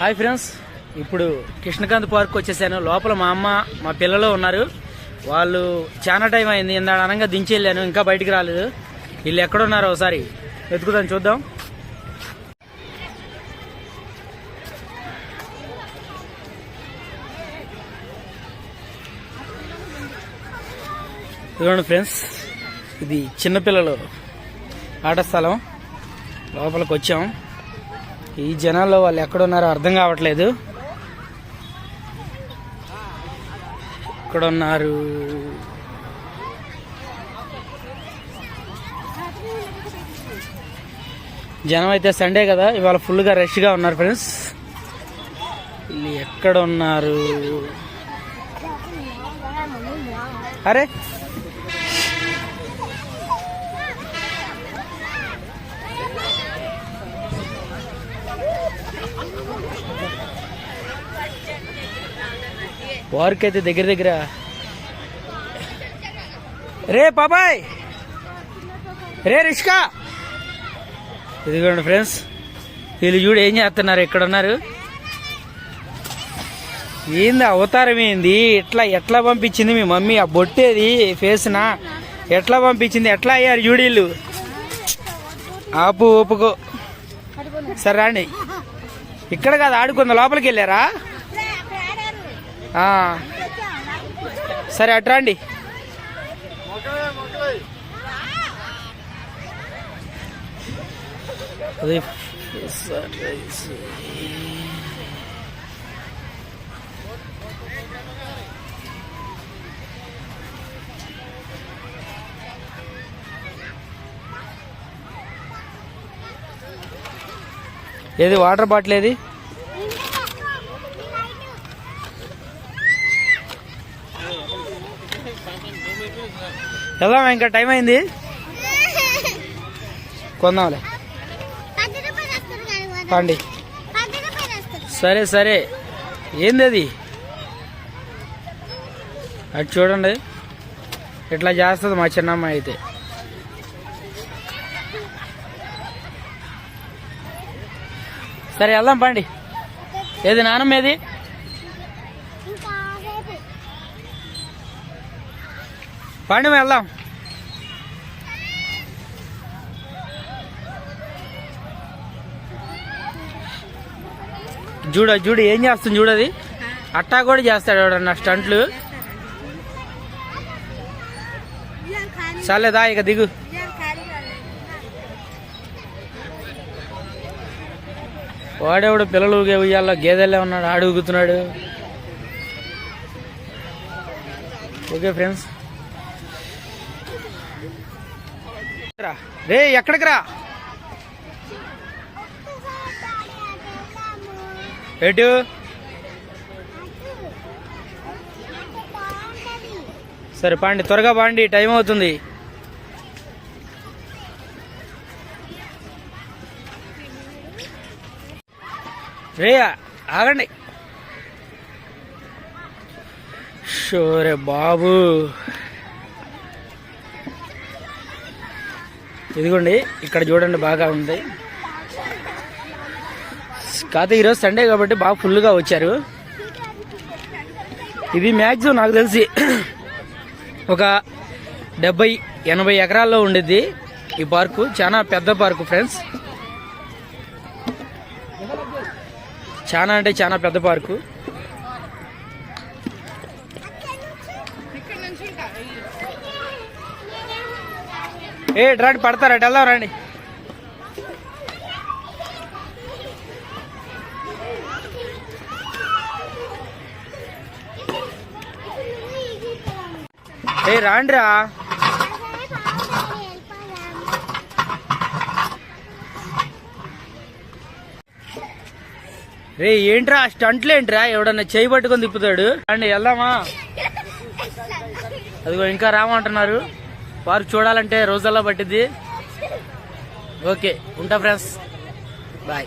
Hi friends. ఇప్పుడు Krishnakanth park వచ్చేసాను. లోపల మా అమ్మ మా పిల్లలు ఉన్నారు. వాళ్ళు చాలా టైం అయింది. ఇందాడ అనంగా దించి వెళ్ళాను. ఇంకా బయటికి రాలేదు. వీళ్ళు ఎక్కడున్నారో ఒకసారి వెతుకుదాం చూద్దాం. చూడండి ఫ్రెండ్స్. ఇది చిన్నపిల్లలు ఆట స్థలం. లోపలికి వచ్చాం. ఈ జనాల్లో వాళ్ళు ఎక్కడున్నారో అర్థం కావట్లేదు. ఎక్కడున్నారు? జనం అయితే సండే కదా ఇవాళ ఫుల్గా రష్గా ఉన్నారు ఫ్రెండ్స్. వీళ్ళు ఎక్కడ ఉన్నారు అరే వారికి అయితే దగ్గర దగ్గర రే బాబాయ్! రే రిష్కా! ఇదిగోండి ఫ్రెండ్స్ వీళ్ళు చూడు ఏం చేస్తున్నారు ఇక్కడ ఉన్నారు? ఏంది అవతారం ఏంది? ఎట్లా ఎట్లా పంపించింది మీ మమ్మీ? ఆ బొట్టేది ఫేస్నా ఎట్లా పంపించింది? ఎట్లా అయ్యారు చూడీళ్ళు ఆపు ఒప్పుకో. సరే రాండి. ఇక్కడ కాదు ఆడుకుందా లోపలికి వెళ్ళారా? సరే అట్రాండి రండి. అది ఏది వాటర్ బాటిల్ ఏది? వెళ్దాం ఇంకా టైం అయింది? కొందాంలే. పండి. సరే సరే. ఏంది అది అది చూడండి. ఇట్లా చేస్తుంది మా చిన్నమ్మాయి అయితే. సరే వెళ్దాం పండి. ఏది నానమ్మ ఏది? పండి వెళ్దాం. చూడ చూడు ఏం చేస్తుంది చూడది అట్టా కూడా చేస్తాడు ఎవడన్నా స్టంట్లు. చాలేదా ఇక దిగు. వాడేవాడు పిల్లలు ఉయ్యాలో గేదెల్లే ఉన్నాడు ఆడు ఊగుతున్నాడు. Okay friends. రే ఎక్కడికి రా? ఎటు? సరే పాండి త్వరగా పాండి టైం అవుతుంది. రే ఆగండి. షోరే బాబు. ఇదిగోండి ఇక్కడ చూడండి బాగా ఉంది. కాకపోతే ఈరోజు సండే కాబట్టి బాగా ఫుల్గా వచ్చారు. ఇది మ్యాక్సిమం నాకు తెలిసి ఒక డెబ్బై ఎనభై ఎకరాల్లో ఉండిద్ది ఈ పార్కు. చాలా పెద్ద పార్కు ఫ్రెండ్స్. చాలా అంటే చాలా పెద్ద పార్కు. ఏ రండి పడతారా? వెళ్దాం రండి. ఏ రాండిరా. రే ఏంట్రా? స్టంట్లు ఏంట్రా? ఎవడన్నా చేయి పట్టుకొని తిప్పుతాడు. అండి వెళ్దామా? అదిగో ఇంకా రామంటున్నారు. వారు చూడాలంటే రోజల్లా పట్టిద్ది. ఓకే ఉంటా ఫ్రెండ్స్. బాయ్.